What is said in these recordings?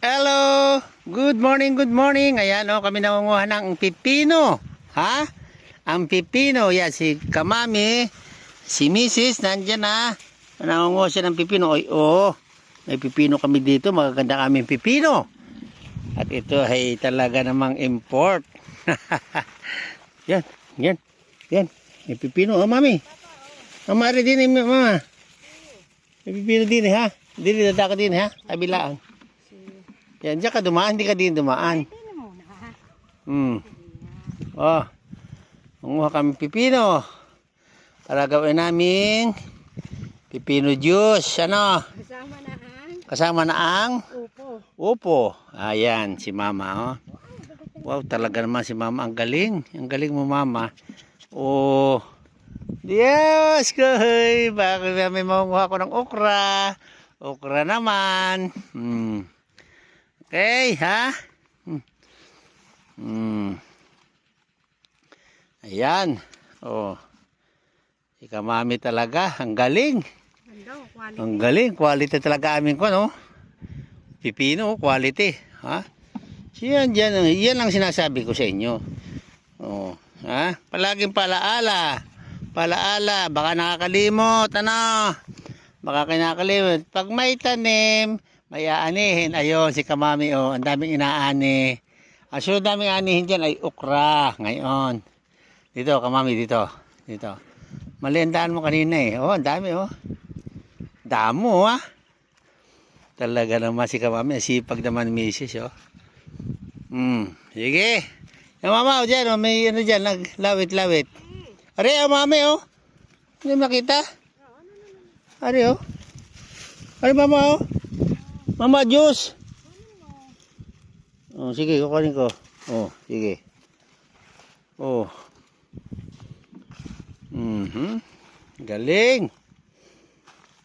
Hello! Good morning, good morning. Ayan o, kami nangunguha ng pipino. Ha? Ang pipino. Yan, si Kamami, si Mrs. nandyan na. Nangunguha siya ng pipino. Oy, oo. May pipino kami dito. Magaganda kaming pipino. At ito ay talaga namang import. yan, yan, yan. May pipino. Oh, mami. Mamari din eh, mama. May pipino din ha? Dili dadaka din ha? Kabilaan. Yan, diyan ka dumaan, hindi ka din dumaan. Hmm. Oh. Manguha kami pipino. Para gawin namin pipino juice. Ano? Kasama na ang Kasama na ang upo. upo. Ayan, si mama. Oh. Wow, talaga naman si mama. Ang galing. Ang galing mo, mama. Oh. Diyos ko. Bakit may manguha ko ng okra? Okra naman. Hmm. Okay, ha? Hmm. Hmm. Ayan. Oh. Ika mami talaga. Ang galing. Quality. Ang galing. Quality talaga amin ko, no? Pipino, quality. Ha? Yan, yan, yan ang sinasabi ko sa inyo. Oh. Ha? Palaging palaala. Palaala. Baka nakakalimot. Ano? Baka kinakalimot. Pag may tanim, may aanihin. Ayun, si Kamami, oh. Ang daming inaani. Ang sunod daming aanihin dyan ay ukra. Ngayon. Dito, Kamami, dito. Dito. Mali mo kanina eh. Oh, ang dami, oh. Damo, ah. Talaga naman si Kamami. Sipag naman misis, oh. Hmm. Sige. Yung mama, oh, dyan, oh. May ano dyan, naglawit-lawit. Are, oh, mami, oh. Hindi mo nakita? Are, oh. Are, mama, oh. Mama, juice. Oh, sige, kukunin ko. Oh, sige. Oh. Mhm. Galing.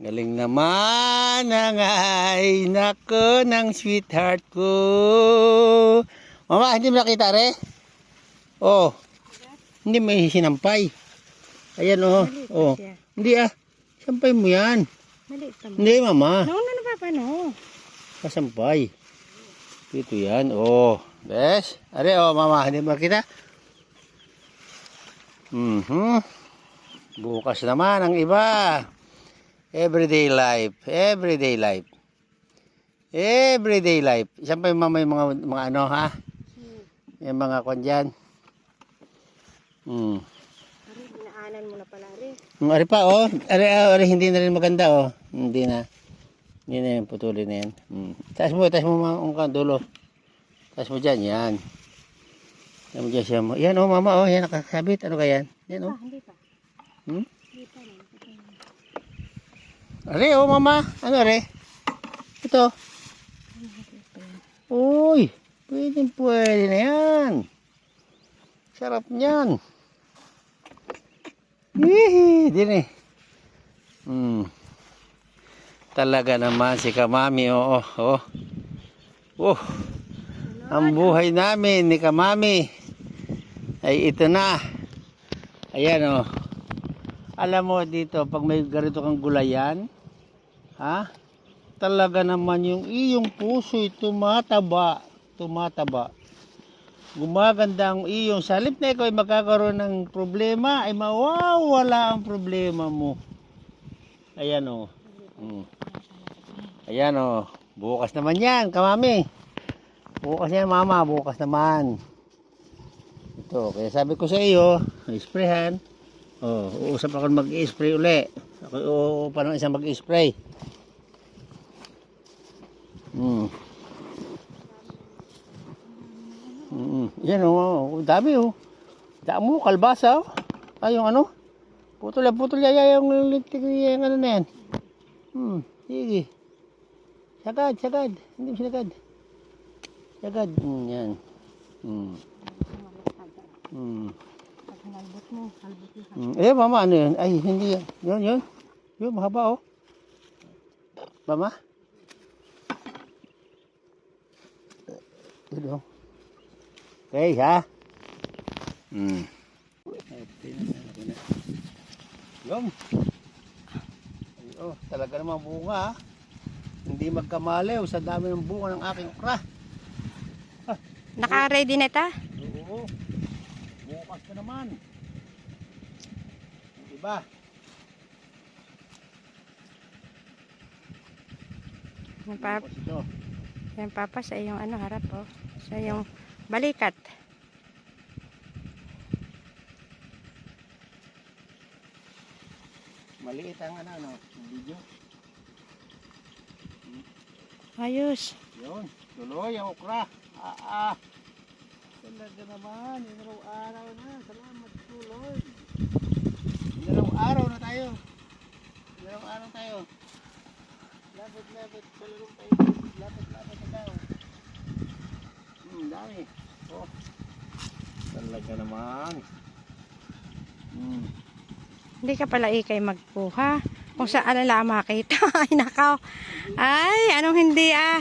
Galing naman ang ay nako ng sweetheart ko. Mama, hindi mo nakita re? Oh. Hindi may sinampay. Ayan oh. Oh. Hindi ah. Sampay mo yan. Maliit mo. Hindi mama. No, no, no, papa, no. Kasampay. Ito yan. Oh. Bes. Are oh mama. Hindi mo nakita? Mhm. Bukas naman ang iba. Everyday life. Everyday life. Everyday life. Isang pa yung mga, mga ano ha? Yung mga kwan dyan. Hmm. Ari, dinaanan mo na pala, Ari. Yung ari pa oh. Ari, ah, ari hindi na rin maganda oh. Hindi na. Hindi na yung putulin na yan. Hmm. Taas mo, taas mo mga ang dulo. Taas mo dyan, yan. Yan mo dyan siya mo. Yan oh mama oh. Yan nakakabit. Ano ka yan? Yan oh. Ah, hindi pa. Hmm? Hindi pa. Are oh mama. Ano are? Ito. Uy. Pwede pwede na yan. Sarap niyan. Hihi. Din eh. Talaga naman si Kamami. Oo. Oh, oh. Oh. Ang buhay namin ni Kamami ay ito na. Ayan oh. Alam mo dito, pag may ganito kang gulayan, ha? Talaga naman yung iyong puso ay tumataba, tumataba. Gumaganda ang iyong salip na ikaw ay magkakaroon ng problema, ay mawawala ang problema mo. Ayan o. Mm. Ayan o. Bukas naman yan, kamami. Bukas yan, mama. Bukas naman. Ito, kaya sabi ko sa iyo, sprayhan. Oh, uusap ako mag-spray uli. Ako uupa ng isang mag-spray. Hmm. Mm. Yan oh, oh, dami oh. Damo kalbasa oh. Ay yung ano? Putol yan, putol yan, yung lintik yung ano na yan. Hmm, sige. Sagad, sagad. Hindi mo sinagad. Sagad. Hmm, yan. Hmm. Hmm. Halbot mo, halbot mo. Mm. Eh, mama, ano yun? Ay, hindi yan. Yun, yun. Yun, mahaba, oh. Mama? Yun, oh. Okay, ha? Hmm. Yung. Ay, oh, talaga naman bunga, ha? Hindi magkamaliw sa dami ng bunga ng aking okra. Naka-ready na ta? Oo. Bukas na naman. Yung Iba. Yan, pap ito. yan papa sa iyong ano harap oh. Sa iyong balikat. Maliit ang ano, ano, video. Ayos. Yun, tuloy ang okra. Ah, ah. Talaga naman, inaraw araw na. Salamat tuloy. Inaraw araw na tayo. Inaraw araw tayo. Lapit, lapit. Palarong tayo. Lapit, lapit na tayo. Hmm, dami. Oh. Talaga naman. Hmm. Hindi ka pala ikay magkuha. Kung saan lang makita. Ay, nakaw. Ay, anong hindi ah.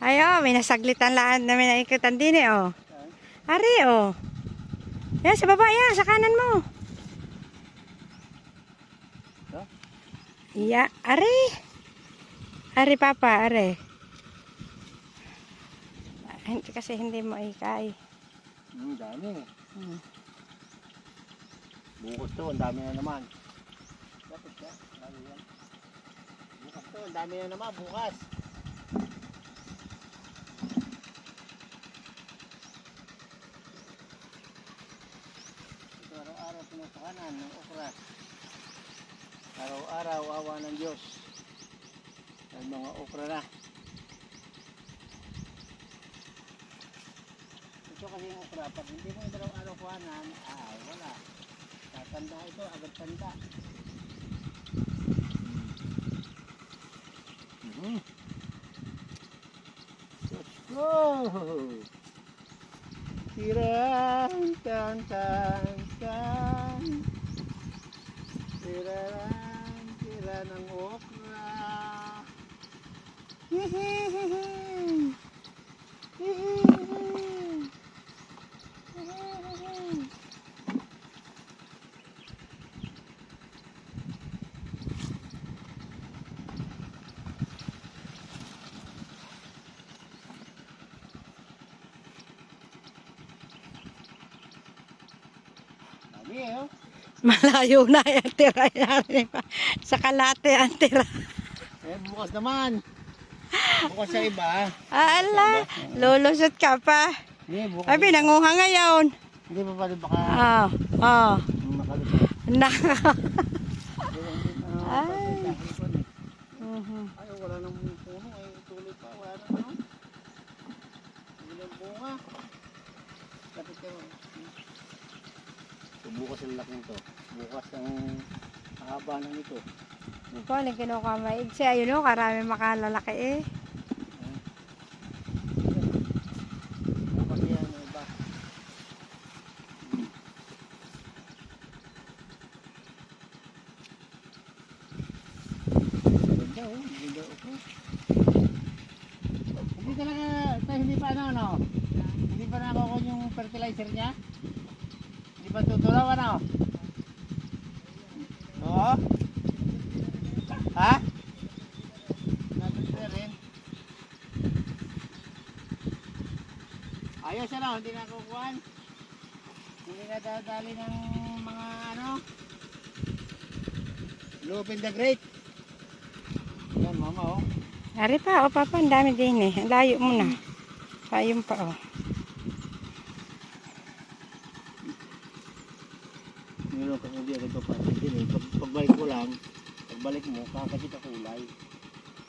Ay, oh, may nasaglitan laan na may naikutan din eh, oh. Ari, oh. Yan, sa baba yan, sa kanan mo. Iya, ari. Ari, papa, ari. Hindi kasi hindi mo ikay. Hmm, dami. Hmm. Bukas to, ang dami na naman. Lapit ka, dami yan. Bukas to, ang dami na naman, bukas. Ito araw-araw pinapakanan ng okra. Araw-araw, awa ng Diyos. Ang mga okra na. Ito kasi yung okra, pag hindi mo yung araw kuhanan, ah, wala. Tatanda ito, agad tanda. Mhm. Let's go! Tiran, tan, tan, tan. Tiran, tiran ng okra. Hihihihi. Hihihihi. Dami eh, oh. Malayo na yung tira. Sa kalate ang tira. Eh, bukas naman. Bukas sa iba. Ah, ala, lulusot ka pa. Hindi, bukas. Ay, pinanguha ngayon. Hindi pa pala baka Ah, ah. makalusot. Naka. Ay. Ay. Mhm. Ay, wala nang puno. Ay, tuloy pa. Wala na ano. Hindi lang bunga. Kapit ka mo. So, bukas ang laki nito. Bukas ang haba na nito. Ikaw, aling kinuha maigsi. Ayun o, karami makalalaki eh. Bukas yan, ang iba. Oh. Hindi talaga, ito hindi pa ano, ano? Hindi pa nakuha yung fertilizer niya? Hindi pa tutulaw, ano? Oo? Ha? Natutunan rin. Ayos ano, hindi na kukuhan. Hindi na dadali ng mga ano. Lupin the Great. Yan mama oh. Ari pa, o papa, ang dami din eh. Layo mo na. Ayun pa, oh. Meron ka hindi agad papasok din eh. Pag, pagbalik ko lang, pagbalik mo, kakakita kulay.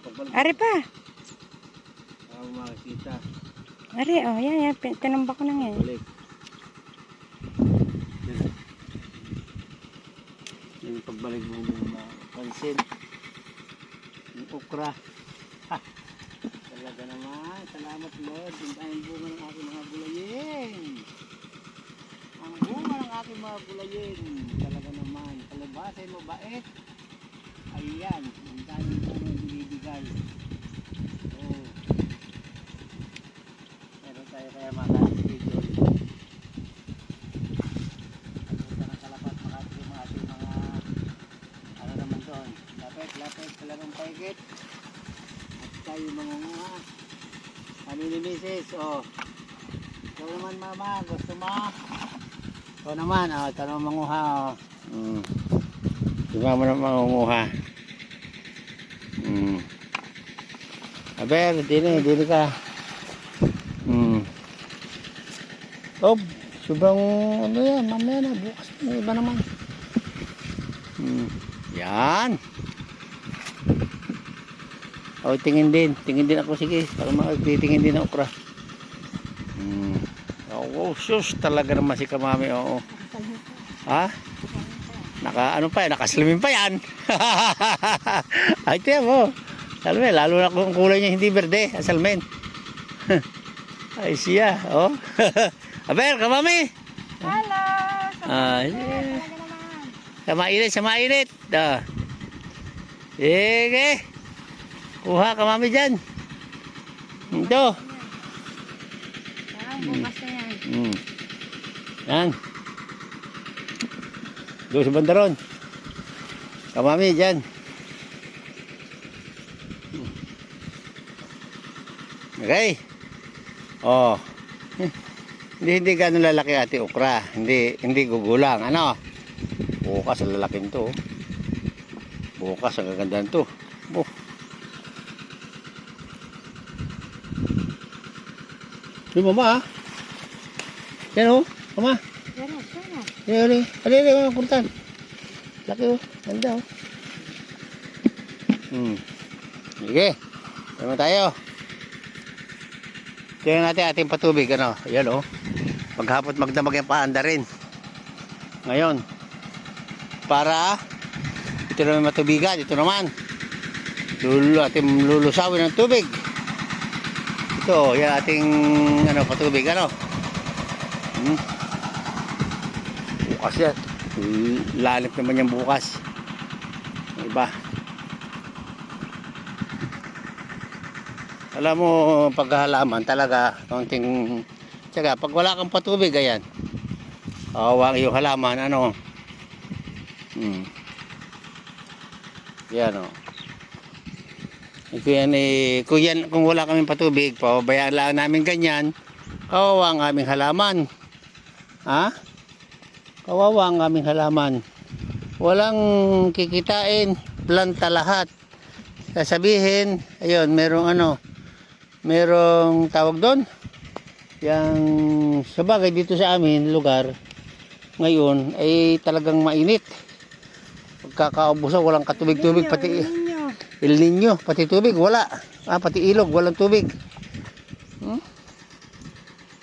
Pagbalik Ari pa. ako makakita. Ari, oh, yan, yan. Tinamba ko na ngayon. Balik. Yan. Yung pagbalik mo yung mapansin. Yung okra. Ha! Talaga naman. Salamat Lord. Yung tayong bunga ng aking mga gulayin. Ang bunga ng aking mga gulayin. Talaga naman. Kalabasay mabait. Ayan. Yung tayong bunga ng binibigay. Oh. Meron tayo kaya maka-schedule. Punta ng kalapat, makati yung mga ating mga ano naman doon. Lapit, lapit, talagang paigit. At tayo mangunguha. Kami ni Mrs. Oh. Ikaw naman mama, gusto mo? Ikaw naman, oh, ikaw naman manguha. Oh. Mm. Si mama naman mangunguha. Mm. Aber, dini, dini ka. Mm. Oh, sobrang ano yan, mamaya na, bukas na, iba naman. Mm. Yan. Oh, tingin din. Tingin din ako. Sige, para magtitingin din ang okra. Hmm. Oh, oh, sus. Talaga naman si kamami. Oo. Ha? Naka, ano pa yan? Nakaslimin pa yan. Ay, tiyan mo. Salme, lalo na kung kulay niya hindi berde. Salmen. Ay, siya. Oh. Aber, kamami. Hello! Ah, yeah. Sa mainit, sa mainit. Ah. Sige. Kuha ka mami dyan. Ito. Yan, bukas na yan. Mm. Yan. Doon sa bandaron. Kamami dyan. Okay. Oh. Hindi hindi ganun lalaki ate okra. Hindi hindi gugulang. Ano? Bukas ang lalaking to. Bukas ang gagandaan to. Oh. Yung mama ah. Yan oh. Mama. Yan na, yan na. Yan ali. Ali ali mga kurtan. Laki oh. Ganda oh. Hmm. Sige. Tama tayo. Tingnan natin ating patubig ano. Yan oh. Maghapot magdamag yung paanda rin. Ngayon. Para ito naman matubigan. Ito naman. Lulu, ating lulusawin ng tubig. Ito, yan ating ano, patubig ano. Hmm. Bukas yan. L- Lalim naman yan bukas. Iba. Alam mo, paghahalaman talaga, konting, tsaga, pag wala kang patubig, ayan. Awang yung halaman, ano. Hmm. Yan, o. Ito yan, eh, kung, yan, kung wala kaming patubig, pababayaan lang namin ganyan, kawawa ang aming halaman. Ha? Kawawa ang aming halaman. Walang kikitain, planta lahat. Sasabihin, ayun, merong ano, merong tawag doon. Yang sa bagay dito sa amin, lugar, ngayon, ay talagang mainit. Pagkakaubusan, walang katubig-tubig, pati. El Nino, pati tubig, wala. Ah, pati ilog, walang tubig. Hmm?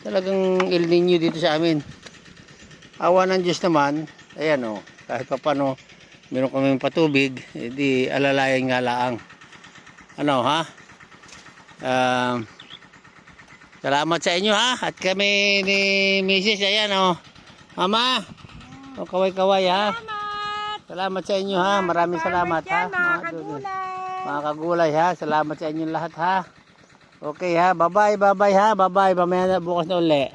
Talagang El Nino dito sa amin. Awa ng Diyos naman, ayan o, kahit pa paano, meron kami patubig, edi alalayan nga laang. Ano ha? Um, salamat sa inyo ha, at kami ni Mrs. Ayan o. Mama, o kaway-kaway ha. Salamat! Salamat sa inyo ha, maraming salamat ha. Yan, mga Mga kagulay. mga kagulay ha, salamat sa inyong lahat ha. Okay ha, bye-bye, bye-bye ha, bye-bye, mamaya na bukas na uli.